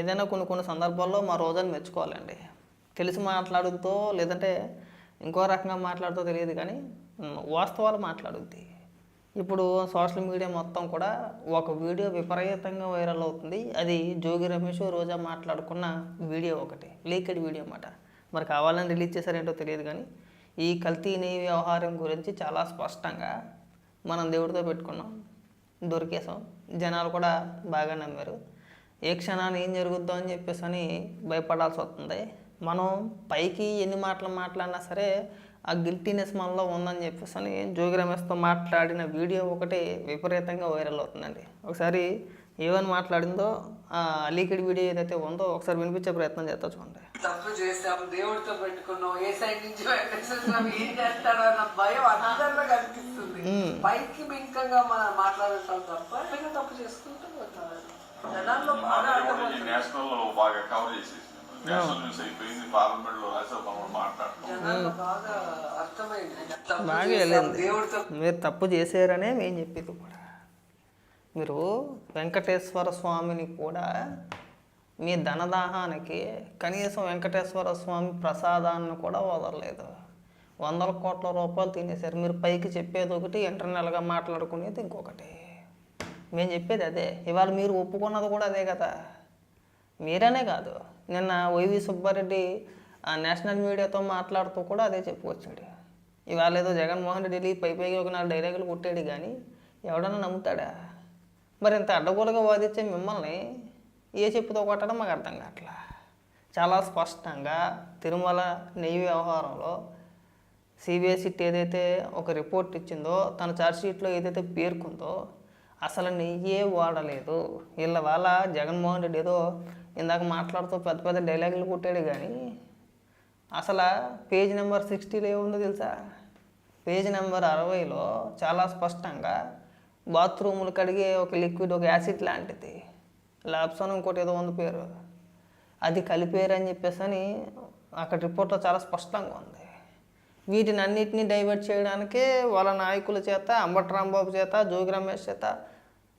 ఏదైనా కొన్ని కొన్ని సందర్భాల్లో మా రోజాని మెచ్చుకోవాలండి. తెలిసి మాట్లాడుతో లేదంటే ఇంకో రకంగా మాట్లాడుతో తెలియదు కానీ వాస్తవాలు మాట్లాడుద్ది. ఇప్పుడు సోషల్ మీడియా మొత్తం కూడా ఒక వీడియో విపరీతంగా వైరల్ అవుతుంది. అది జోగి రమేష్ రోజా మాట్లాడుకున్న వీడియో ఒకటి లీకెడ్ వీడియో అన్నమాట. మరి కావాలని రిలీజ్ చేశారేంటో తెలియదు కానీ ఈ కల్తీ వ్యవహారం గురించి చాలా స్పష్టంగా మనం దేవుడితో పెట్టుకున్నాం దొరికేసాం జనాలు కూడా బాగా నమ్మారు. ఏ క్షణాన్ని ఏం జరుగుద్దో అని చెప్పేసి అని భయపడాల్సి వస్తుంది మనం పైకి ఎన్ని మాటలు మాట్లాడినా సరే ఆ గిల్టీనెస్ మనలో ఉందని చెప్పేసి అని జోగి రమేష్తో మాట్లాడిన వీడియో ఒకటి విపరీతంగా వైరల్ అవుతుందండి. ఒకసారి ఏమని మాట్లాడిందో ఆ లీకెడ్ వీడియో ఏదైతే ఉందో ఒకసారి వినిపించే ప్రయత్నం చేస్తా చూడండి. తప్పు చేసాం దేవుడితో పెట్టుకున్నాం ఏ సైడ్ నుంచి ఏం చేస్తాడో అన్న భయం అందరిలో కనిపిస్తుంది. పైకి బింకంగా మనం మాట్లాడటం తప్ప తప్పు చేసుకుంటూ బాగా నేషనల్ కవర్ చేసేసింది నేషనల్ న్యూస్ అయిపోయింది పార్లమెంట్లో మనం మాట్లాడుతున్నాం. బాగా వెళ్ళింది. మీరు తప్పు చేశారనే మేము చెప్పేది కూడా. మీరు వెంకటేశ్వర స్వామిని కూడా మీ ధనదాహానికి కనీసం వెంకటేశ్వర స్వామి ప్రసాదాన్ని కూడా వదలలేదు. వందల కోట్ల రూపాయలు తినేశారు. మీరు పైకి చెప్పేది ఒకటి ఇంటర్నల్గా మాట్లాడుకునేది ఇంకొకటి. మేము చెప్పేది అదే. ఇవాళ మీరు ఒప్పుకున్నది కూడా అదే కదా. మీరనే కాదు. నిన్న వైవి సుబ్బారెడ్డి ఆ నేషనల్ మీడియాతో మాట్లాడుతూ కూడా అదే చెప్పుకొచ్చాడు. ఇవాళ ఏదో జగన్మోహన్ రెడ్డి వెళ్ళి పై పైకి ఒక నాలుగు డైలాగులు కొట్టాడు కానీ ఎవడన్నా నమ్ముతాడా? మరి ఇంత అడ్డగోలుగా వాదించే మిమ్మల్ని ఏ చెప్పుతో కొట్టడం మాకు అర్థం కావట్లా? చాలా స్పష్టంగా తిరుమల నెయ్యి వ్యవహారంలో సిబిఎస్ఈ ఏదైతే ఒక రిపోర్ట్ ఇచ్చిందో తన ఛార్జ్షీట్లో ఏదైతే పేర్కొందో అసలు నెయ్యే వాడలేదు. వీళ్ళ వాళ్ళ జగన్మోహన్ రెడ్డి ఏదో ఇందాక మాట్లాడుతూ పెద్ద పెద్ద డైలాగులు కొట్టాడు కానీ అసలు పేజ్ నెంబర్ సిక్స్టీలో ఏముందో తెలుసా? పేజ్ నెంబర్ అరవైలో చాలా స్పష్టంగా బాత్రూములు కడిగే ఒక లిక్విడ్ ఒక యాసిడ్ లాంటిది. లాప్సన్ ఇంకోటి ఏదో ఉంది పేరు. అది కలిపేరు అని చెప్పేసి అని అక్కడ రిపోర్ట్లో చాలా స్పష్టంగా ఉంది. వీటిని అన్నిటినీ డైవర్ట్ చేయడానికే వాళ్ళ నాయకుల చేత అంబటి రాంబాబు చేత జోగి రమేష్ చేత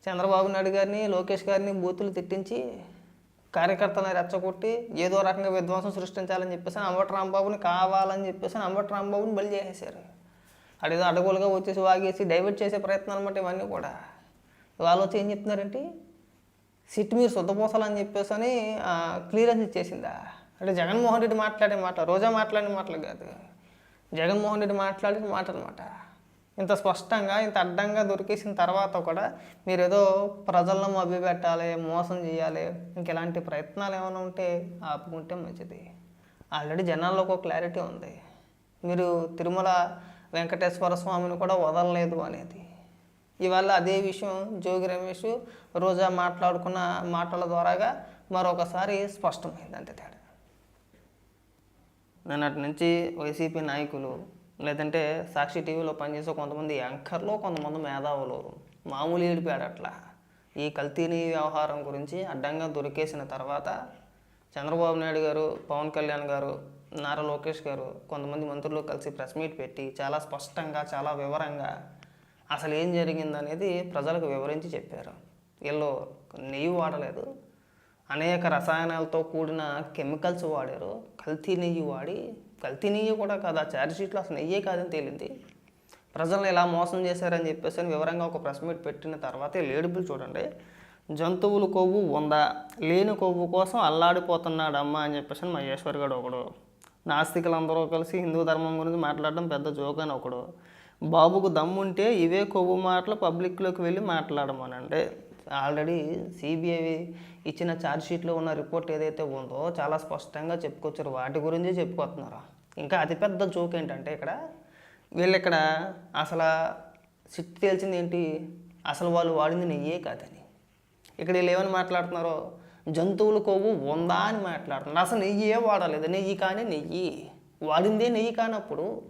చంద్రబాబు నాయుడు గారిని లోకేష్ గారిని బూతులు తిట్టించి కార్యకర్తలను రెచ్చగొట్టి ఏదో రకంగా విధ్వంసం సృష్టించాలని చెప్పేసి అంబటి రాంబాబుని కావాలని చెప్పేసి అంబటి రాంబాబుని బలి చేసేసారు అడేదో అడ్డగోలుగా వచ్చేసి వాగేసి డైవర్ట్ చేసే ప్రయత్నం అనమాట ఇవన్నీ కూడా. వాళ్ళు వచ్చి ఏం చెప్తున్నారంటే సిట్ మీరు శుద్ధపోసాలని చెప్పేసి అని క్లియరెన్స్ ఇచ్చేసిందా? అంటే జగన్మోహన్ రెడ్డి మాట్లాడే మాట రోజా మాట్లాడిన మాటలు కాదు. జగన్మోహన్ రెడ్డి మాట్లాడిన మాట అనమాట ఇంత స్పష్టంగా ఇంత అడ్డంగా దొరికేసిన తర్వాత కూడా మీరు ఏదో ప్రజలను మభ్యపెట్టాలి మోసం చేయాలి ఇంకెలాంటి ప్రయత్నాలు ఏమైనా ఉంటే ఆపుకుంటే మంచిది. ఆల్రెడీ జనాల్లో ఒక క్లారిటీ ఉంది. మీరు తిరుమల వెంకటేశ్వర స్వామిని కూడా వదలలేదు అనేది. ఇవాళ అదే విషయం జోగి రమేష్ రోజా మాట్లాడుకున్న మాటల ద్వారాగా మరొకసారి స్పష్టమైంది అంతే తేడా. నిన్నటి నుంచి వైసీపీ నాయకులు లేదంటే సాక్షి టీవీలో పనిచేసే కొంతమంది యాంకర్లు కొంతమంది మేధావులు. మామూలు ఏడిపాడట్లా ఈ కల్తీని వ్యవహారం గురించి అడ్డంగా దొరికేసిన తర్వాత చంద్రబాబు నాయుడు గారు పవన్ కళ్యాణ్ గారు నారా లోకేష్ గారు కొంతమంది మంత్రులు కలిసి ప్రెస్ మీట్ పెట్టి చాలా స్పష్టంగా చాలా వివరంగా అసలు ఏం జరిగిందనేది ప్రజలకు వివరించి చెప్పారు. వీళ్ళు నెయ్యి వాడలేదు. అనేక రసాయనాలతో కూడిన కెమికల్స్ వాడారు. కల్తీ నెయ్యి వాడి కల్తీ నెయ్యి కూడా కాదు. ఆ అసలు నెయ్యే కాదని తేలింది. ప్రజలను ఎలా మోసం చేశారని చెప్పేసి అని వివరంగా ఒక ప్రెస్ మీట్ పెట్టిన తర్వాతే లేడబుల్ చూడండి. జంతువుల కొవ్వు ఉందా? లేని కొవ్వు కోసం అల్లాడిపోతున్నాడమ్మా అని చెప్పేసి అని మహేశ్వర్ గడు ఒకడు. నాస్తికులందరూ కలిసి హిందూ ధర్మం గురించి మాట్లాడడం పెద్ద జోక్ అని ఒకడు. బాబుకు దమ్ముంటే ఇవే కొవ్వు మాటలు పబ్లిక్లోకి వెళ్ళి మాట్లాడమనండి. ఆల్రెడీ సిబిఐ ఇచ్చిన ఛార్జ్ షీట్లో ఉన్న రిపోర్ట్ ఏదైతే ఉందో చాలా స్పష్టంగా చెప్పుకొచ్చారు. వాటి గురించి చెప్పుకొస్తున్నారు? ఇంకా అతిపెద్ద జోక్ ఏంటంటే ఇక్కడ వీళ్ళు ఇక్కడ అసలు సిట్ తేల్చింది ఏంటి? అసలు వాళ్ళు వాడింది నెయ్యే కాదని. ఇక్కడ వీళ్ళు ఏమని మాట్లాడుతున్నారో? జంతువుల కొవ్వు ఉందా అని మాట్లాడుతున్నారు. అసలు నెయ్యే వాడలేదు. నెయ్యి కానీ నెయ్యి. వాడిందే నెయ్యి కానప్పుడు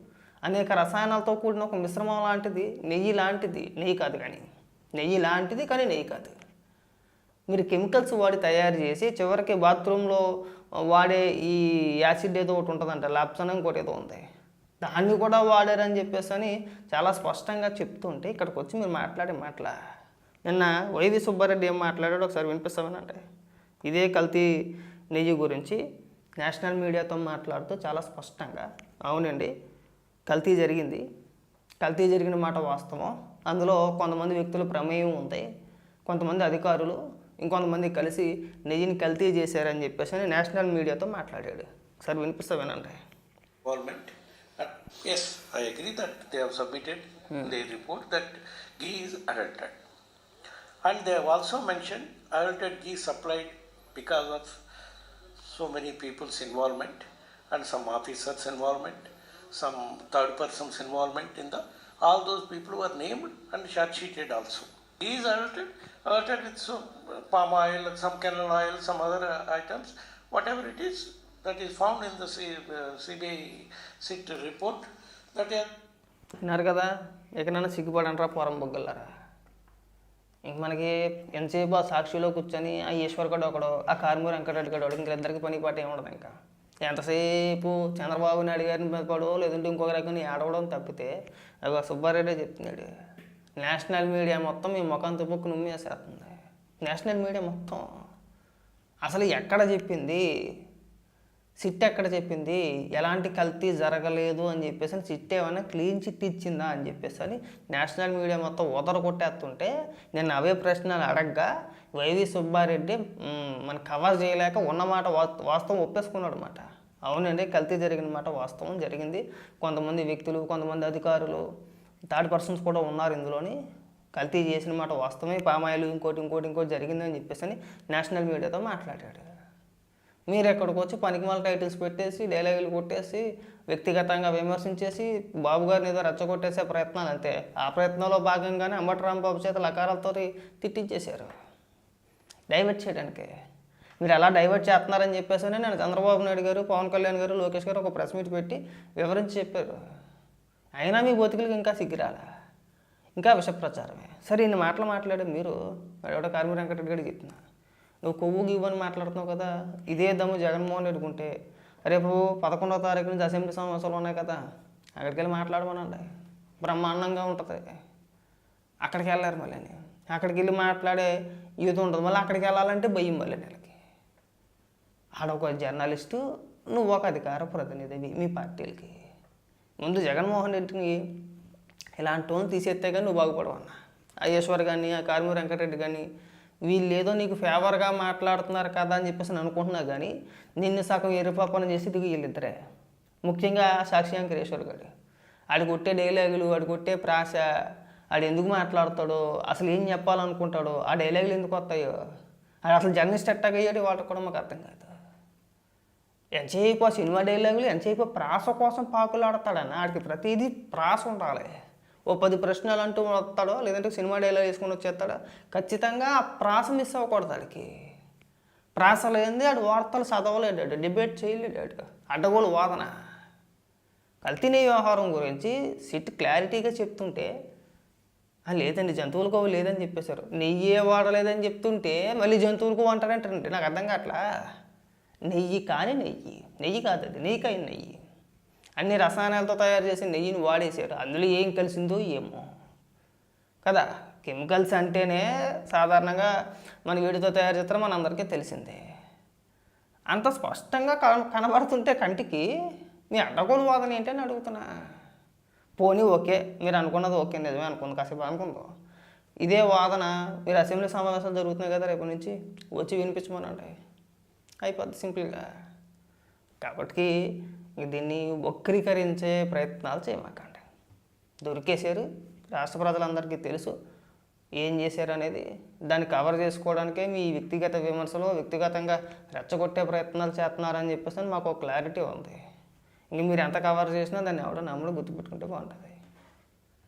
అనేక రసాయనాలతో కూడిన ఒక మిశ్రమం లాంటిది నెయ్యి లాంటిది నెయ్యి కాదు కానీ. నెయ్యి లాంటిది కానీ నెయ్యి కాదు. మీరు కెమికల్స్ వాడి తయారు చేసి చివరికి బాత్రూంలో వాడే ఈ యాసిడ్ ఏదో ఒకటి ఉంటుందంట లాప్సన్ ఇంకోటి ఏదో ఉంది. దాన్ని కూడా వాడారని చెప్పేసి అని చాలా స్పష్టంగా చెప్తుంటే ఇక్కడికి వచ్చి మీరు మాట్లాడే మాటల. నిన్న వైవి సుబ్బారెడ్డి ఏం మాట్లాడాడో ఒకసారి వినిపిస్తామనంటే. ఇదే కల్తీ నెయ్యి గురించి నేషనల్ మీడియాతో మాట్లాడుతూ చాలా స్పష్టంగా అవునండి కల్తీ జరిగింది. కల్తీ జరిగిన మాట వాస్తవం. అందులో కొంతమంది వ్యక్తుల ప్రమేయం ఉంది కొంతమంది అధికారులు ఇంకొంతమంది కలిసి నెయ్యిని కల్తీ చేశారని చెప్పేసి అని నేషనల్ మీడియాతో మాట్లాడాడు సార్ వినిపిస్తా వినండి involvement. And yes, I agree that they have submitted their report that ghee is adulterated. And they have also mentioned adulterated ghee supplied because of so many people's involvement and some officers' involvement, some third persons' involvement in the, all those people were named and charge sheeted These Ghee is adulterated, adulterated with some palm oil, some canola oil, some other uh, items, whatever it is, that is found in the CBI uh, SIT report, that is విన్నారు కదా ఎక్కడైనా సిగ్గుపడంటారా పొరం బొగ్గలారా ఇంక మనకి ఎంతసేపు ఆ సాక్షిలో కూర్చొని ఆ ఈశ్వర్ గడు ఒకడు ఆ కార్మూర్ వెంకటరెడ్డి గడు ఇంక ఇద్దరికి పని పాట ఏముండదు ఇంకా. ఎంతసేపు చంద్రబాబు నాయుడు గారిని పడో లేదంటే ఇంకొక ఆడవడం ఏడవడం తప్పితే అగో సుబ్బారెడ్డి చెప్తున్నాడు. నేషనల్ మీడియా మొత్తం మీ ముఖం తుప్పుకు నుమ్మేసేస్తుంది. నేషనల్ మీడియా మొత్తం అసలు ఎక్కడ చెప్పింది? సిట్ ఎక్కడ చెప్పింది? ఎలాంటి కల్తీ జరగలేదు అని చెప్పేసి అని సిట్ ఏమైనా క్లీన్ చిట్ ఇచ్చిందా అని చెప్పేసి అని నేషనల్ మీడియా మొత్తం ఉదర కొట్టేస్తుంటే నేను అవే ప్రశ్నలు అడగ్గా వైవి సుబ్బారెడ్డి మన కవర్ చేయలేక ఉన్నమాట వాస్తవం ఒప్పేసుకున్నాడు అనమాట అవునండి కల్తీ జరిగిన మాట వాస్తవం జరిగింది. కొంతమంది వ్యక్తులు కొంతమంది అధికారులు థర్డ్ పర్సన్స్ కూడా ఉన్నారు ఇందులోని. కల్తీ చేసిన మాట వాస్తవమే. పామాయిలు ఇంకోటి ఇంకోటి ఇంకోటి జరిగిందని చెప్పేసి అని నేషనల్ మీడియాతో మాట్లాడాడు. మీరు ఎక్కడికి వచ్చి పనికిమాల టైటిల్స్ పెట్టేసి డైలాగులు కొట్టేసి వ్యక్తిగతంగా విమర్శించేసి బాబు గారిని ఏదో రెచ్చగొట్టేసే ప్రయత్నాలు అంతే. ఆ ప్రయత్నంలో భాగంగానే అంబటి రాంబాబు చేత లకారాలతో తిట్టించేశారు. డైవర్ట్ చేయడానికి. మీరు అలా డైవర్ట్ చేస్తున్నారని చెప్పేసి నేను చంద్రబాబు నాయుడు గారు పవన్ కళ్యాణ్ గారు లోకేష్ గారు ఒక ప్రెస్ మీట్ పెట్టి వివరించి చెప్పారు. అయినా మీ బతుకులకి ఇంకా సిగ్గిరాలా? ఇంకా విషప్రచారమే. సరే ఇన్ని మాటలు మాట్లాడే మీరు ఎవడో కార్మి వెంకటరెడ్డి గారికి చెప్తున్నా. నువ్వు కొవ్వు గివ్వు అని మాట్లాడుతున్నావు కదా ఇదే దమ్ము జగన్మోహన్ రెడ్డి ఉంటే. రేపు పదకొండవ తారీఖు నుంచి అసెంబ్లీ సమావేశాలు ఉన్నాయి కదా అక్కడికి వెళ్ళి మాట్లాడమనండి. బ్రహ్మాండంగా ఉంటుంది. అక్కడికి వెళ్ళారు మళ్ళీ అక్కడికి వెళ్ళి మాట్లాడే యూత్ ఉంటుంది. మళ్ళీ అక్కడికి వెళ్ళాలంటే భయం మళ్ళీ నెలకి. ఆడొక జర్నలిస్టు నువ్వు ఒక అధికార ప్రతినిధివి మీ పార్టీలకి. ముందు జగన్మోహన్ రెడ్డిని ఇలాంటి టోన్ తీసేస్తే కానీ నువ్వు బాగుపడవు అన్న అయ్యేశ్వర్ కానీ ఆ కార్మూర్ వెంకటరెడ్డి కానీ వీళ్ళు ఏదో నీకు ఫేవర్గా మాట్లాడుతున్నారు కదా అని చెప్పేసి నేను అనుకుంటున్నా కానీ నిన్ను సగం ఎరుపాపన చేసి దిగి వీళ్ళిద్దరే. ముఖ్యంగా సాక్షి వెంకటేశ్వర్ గారు. ఆడు కొట్టే డైలాగులు ఆడు కొట్టే ప్రాస ఆడు ఎందుకు మాట్లాడతాడో అసలు ఏం చెప్పాలనుకుంటాడో ఆ డైలాగులు ఎందుకు వస్తాయో ఆడు అసలు జర్నలిస్ట్ ఎట్టాగా అయ్యాడు వాళ్ళకి కూడా మాకు అర్థం కాదు. ఎంతసేపు ఆ సినిమా డైలాగులు ఎంతసేపు ప్రాస కోసం పాకులాడతాడన్న ఆడికి ప్రతిదీ ప్రాస ఉండాలి. ఓ పది ప్రశ్నలు అంటూ వస్తాడో లేదంటే సినిమా డైలాగ్ వేసుకొని వచ్చేస్తాడో ఖచ్చితంగా ఆ ప్రాస మిస్ అవ్వకూడదు ఆడికి. ప్రాస లేనిది ఆడు వార్తలు చదవలేడాడు డిబేట్ చేయలేడాడు. అడ్డగోలు వాదన. కల్తీనే వ్యవహారం గురించి సిట్ క్లారిటీగా చెప్తుంటే లేదండి జంతువులకు అవి లేదని చెప్పేశారు. నెయ్యే వాడలేదని చెప్తుంటే మళ్ళీ జంతువులకు అంటారంటారండి నాకు అర్థం కావట్లా? నెయ్యి కాని నెయ్యి. నెయ్యి కాదు అది నెయ్యి కాని నెయ్యి. అన్ని రసాయనాలతో తయారు చేసి నెయ్యిని వాడేశారు. అందులో ఏం కలిసిందో ఏమో. కదా? కెమికల్స్ అంటేనే సాధారణంగా మన వీడితో తయారు చేస్తారో మన అందరికీ తెలిసిందే. అంత స్పష్టంగా కన కనబడుతుంటే కంటికి మీ అడ్డగోలు వాదన ఏంటని అడుగుతున్నా. పోనీ ఓకే మీరు అనుకున్నది ఓకే నిజమే అనుకుంది కాసేపు అనుకుందాం. ఇదే వాదన మీరు అసెంబ్లీ సమావేశాలు జరుగుతున్నాయి కదా రేపు నుంచి? వచ్చి వినిపించమనండి. అయిపోద్ది సింపుల్గా. కాబట్టి దీన్ని వక్రీకరించే ప్రయత్నాలు చేయమాకండి. దొరికేశారు. రాష్ట్ర ప్రజలందరికీ తెలుసు ఏం చేశారు అనేది దాన్ని కవర్ చేసుకోవడానికే మీ వ్యక్తిగత విమర్శలు వ్యక్తిగతంగా రెచ్చగొట్టే ప్రయత్నాలు చేస్తున్నారని చెప్పేసి మాకు ఒక క్లారిటీ ఉంది. ఇంక మీరు ఎంత కవర్ చేసినా దాన్ని ఎవడో నమ్ముడు గుర్తుపెట్టుకుంటే బాగుంటుంది.